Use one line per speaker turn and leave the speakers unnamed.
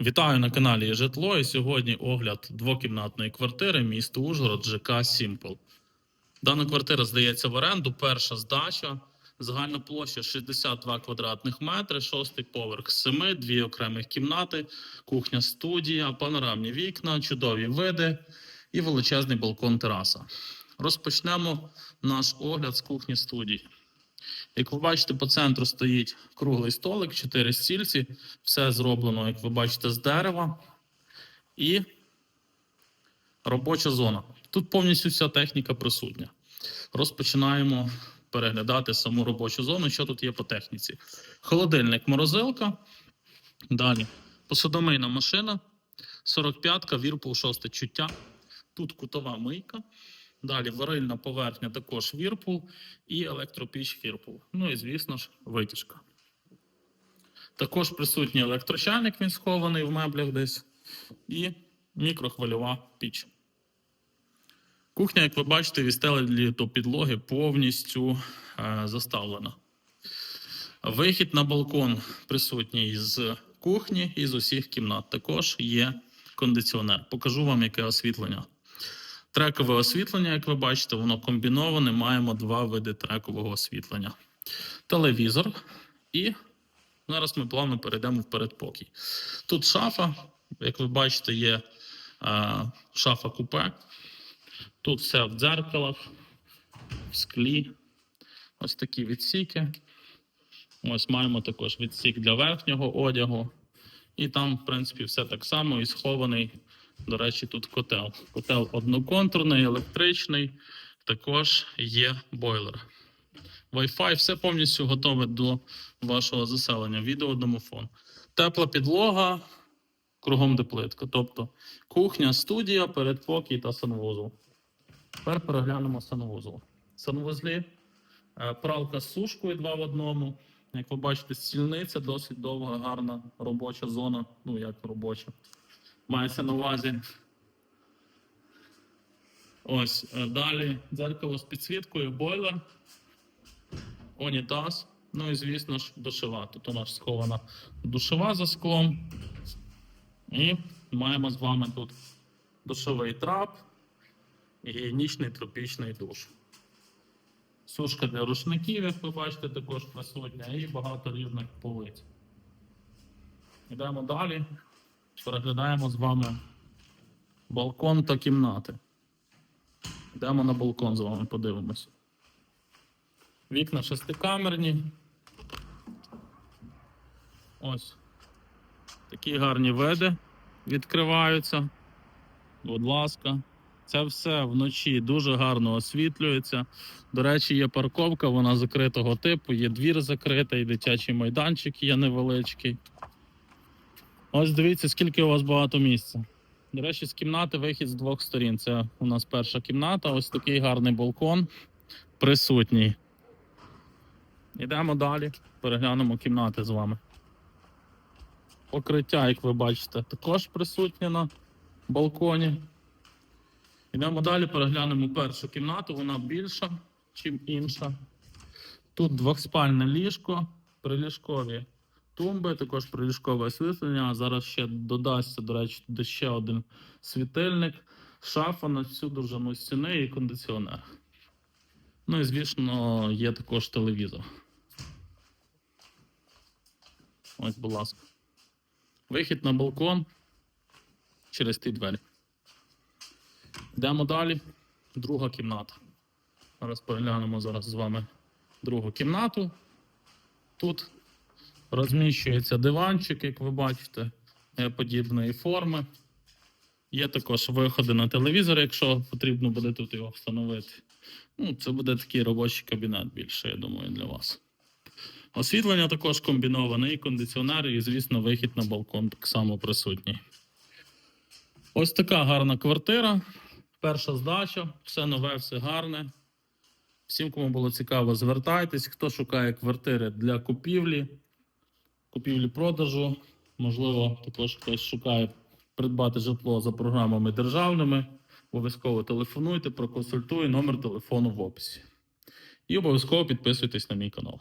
Вітаю на каналі Житло. І сьогодні огляд двокімнатної квартири місто Ужгород ЖК Сімпл. Дана квартира здається в оренду. Перша здача. Загальна площа 62 квадратних метри, шостий поверх семи, дві окремих кімнати, кухня, студія, панорамні вікна, чудові види і величезний балкон тераса. Розпочнемо наш огляд з кухні студії. Як ви бачите, по центру стоїть круглий столик, чотири стільці. Все зроблено, як ви бачите, з дерева. І робоча зона. Тут повністю вся техніка присутня. Розпочинаємо переглядати саму робочу зону. Що тут є по техніці? Холодильник, морозилка. Далі посудомийна машина, 45-ка, Вірпул, 6 чуття. Тут кутова мийка. Далі варильна поверхня також Вірпул і електропіч Вірпул. Ну і, звісно ж, витяжка. Також присутній електрочайник, він схований в меблях десь, і мікрохвильова піч. Кухня, як ви бачите, від до підлоги повністю е, заставлена. Вихід на балкон присутній з кухні і з усіх кімнат. Також є кондиціонер. Покажу вам, яке освітлення. Трекове освітлення, як ви бачите, воно комбіноване. Маємо два види трекового освітлення: телевізор, і зараз ми плавно перейдемо в передпокій. Тут шафа, як ви бачите, є е, шафа купе. Тут все в дзеркалах, в склі. Ось такі відсіки. Ось маємо також відсік для верхнього одягу. І там, в принципі, все так само і схований. До речі, тут котел. Котел одноконтурний, електричний, також є бойлер. Wi-Fi, все повністю готове до вашого заселення. Відеодомофон. Тепла підлога, кругом де плитка. Тобто кухня, студія, передпокій та санвузол. Тепер переглянемо санвузол. Санвузлі е, пралка з сушкою два в одному. Як ви бачите, стільниця досить довга, гарна робоча зона. Ну, як робоча. Мається на увазі. Ось е, далі дзеркало з підсвіткою, бойлер, унітаз. Ну і, звісно ж, душева. Тут у нас схована душева за склом. І маємо з вами тут душовий трап гігієнічний тропічний душ. Сушка для рушників, як ви бачите, також присутня, і багато рівних полиць. Йдемо далі. Переглядаємо з вами балкон та кімнати. Йдемо на балкон з вами, подивимося. Вікна шестикамерні. Ось. Такі гарні види відкриваються. Будь ласка. Це все вночі дуже гарно освітлюється. До речі, є парковка, вона закритого типу, є двір закритий, дитячий майданчик є невеличкий. Ось дивіться, скільки у вас багато місця. До речі, з кімнати вихід з двох сторін. Це у нас перша кімната, ось такий гарний балкон присутній. Йдемо далі, переглянемо кімнати з вами. Покриття, як ви бачите, також присутнє на балконі. Йдемо далі, переглянемо першу кімнату, вона більша, ніж інша. Тут двохспальне ліжко, приліжкові тумби, також приліжкове освітлення. Зараз ще додасться, до речі, туди ще один світильник, шафа на всю довжину стіни і кондиціонер. Ну і звісно, є також телевізор. Ось, будь ласка. Вихід на балкон через ті двері. Йдемо далі. Друга кімната. Зараз переглянемо зараз з вами другу кімнату. Тут розміщується диванчик, як ви бачите, е, подібної форми. Є також виходи на телевізор, якщо потрібно буде тут його встановити. Ну, це буде такий робочий кабінет більше, я думаю, для вас. Освітлення також комбіноване, і кондиціонер, і, звісно, вихід на балкон так само присутній. Ось така гарна квартира. Перша здача, все нове, все гарне. Всім, кому було цікаво, звертайтесь. Хто шукає квартири для купівлі, купівлі-продажу, можливо, також хтось шукає придбати житло за програмами державними. Обов'язково телефонуйте, проконсультуй номер телефону в описі. І обов'язково підписуйтесь на мій канал.